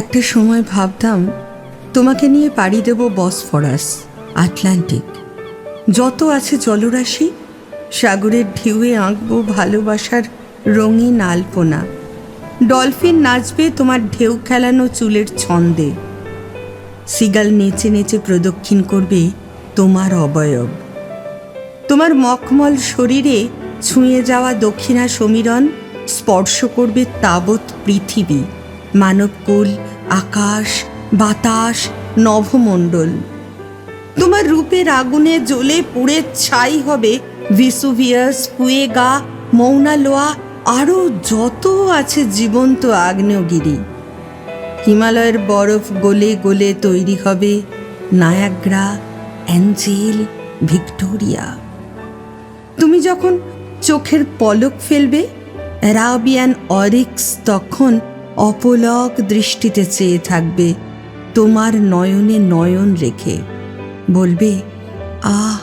একটা সময় ভাবতাম, তোমাকে নিয়ে পাড়ি দেব বসফরাস, আটলান্টিক। যত আছে জলরাশি, সাগরের ঢেউয়ে আঁকবো ভালোবাসার রঙিন আলপনা। ডলফিন নাচবে তোমার ঢেউ খেলানো চুলের ছন্দে। সিগাল নেচে নেচে প্রদক্ষিণ করবে তোমার অবয়ব। তোমার মখমল শরীরে ছুঁয়ে যাওয়া দক্ষিণা সমীরণ স্পর্শ করবে তাবৎ পৃথিবী, মানবকুল আকাশ, বাতাস, নভমণ্ডল। তোমার রূপের আগুনে জ্বলে পুড়ে ছাই হবে ভিসুভিয়াস পুয়েগা মৌনালোয়া আরও যত আছে জীবন্ত আগ্নেয়গিরি। হিমালয়ের বরফ গলে গলে তৈরি হবে নায়াগ্রা, অ্যাঞ্জেল, ভিক্টোরিয়া। তুমি যখন চোখের পলক ফেলবে, অ্যারাবিয়ান অরিক্স তখন অপলক দৃষ্টিতে চেয়ে থাকবে তোমার নয়নে নয়ন রেখে। বলবে, আহ,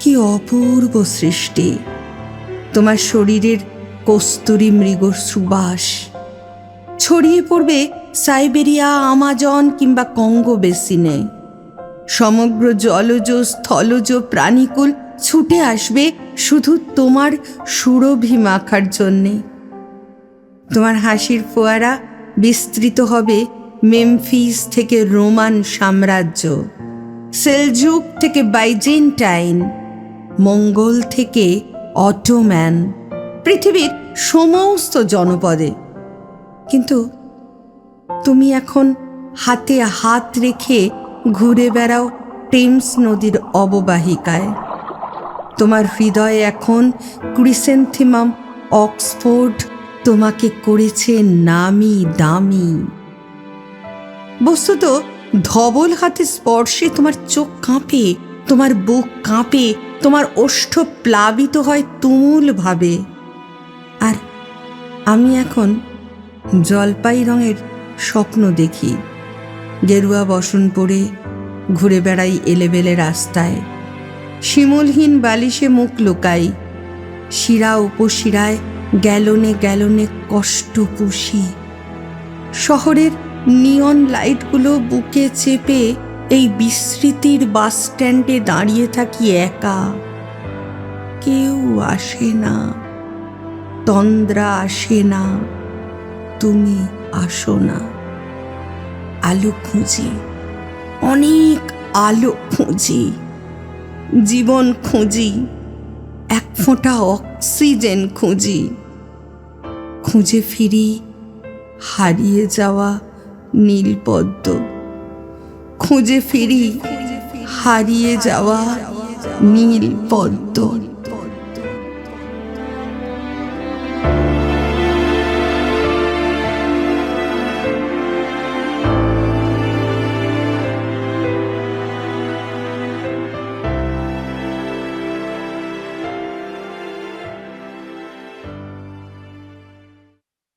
কি অপূর্ব সৃষ্টি। তোমার শরীরের কস্তুরী মৃগ সুবাস। ছড়িয়ে পড়বে সাইবেরিয়া, আমাজন কিংবা কঙ্গো বেসিনে। সমগ্র জলজ, স্থলজ প্রাণীকুল ছুটে আসবে শুধু তোমার সুরভি মাখার জন্যে। তোমার হাসির ফোয়ারা বিস্তৃত হবে মেমফিস থেকে রোমান সাম্রাজ্য, সেলজুক থেকে বাইজেন্টাইন, মঙ্গল থেকে অটোম্যান, পৃথিবীর সমস্ত জনপদে। কিন্তু তুমি এখন হাতে হাত রেখে ঘুরে বেড়াও টেমস নদীর অববাহিকায়। তোমার হৃদয়ে এখন ক্রিসেন্থিমাম, অক্সফোর্ড তোমাকে করেছে নামি দামি। বস্তুত, ধবল হাতে স্পর্শে তোমার চোখ কাঁপে, তোমার বুক কাঁপে, তোমার ওষ্ঠ প্লাবিত হয় তুমুল ভাবে। আর আমি এখন জলপাই রঙের স্বপ্ন দেখি। গেরুয়া বসন পরে ঘুরে বেড়াই এলেবেলে রাস্তায়। শিমুলহীন বালিশে মুখ লুকাই, শিরা উপশিরায় গ্যালনে গ্যালনে কষ্ট পুষি। শহরের নিয়ন লাইটগুলো বুকে চেপে এই বিস্মৃতির বাস স্ট্যান্ডে দাঁড়িয়ে থাকি একা। কেউ আসে না, তন্দ্রা আসে না, তুমি আসো না। আলো খুঁজি, অনেক আলো খুঁজি, জীবন খুঁজি। এক ফোঁটা অক্সিজেন খুঁজি। খুঁজে ফিরি হারিয়ে যাওয়া নীলপদ্ম। খুঁজে ফিরি হারিয়ে যাওয়া নীলপদ্ম।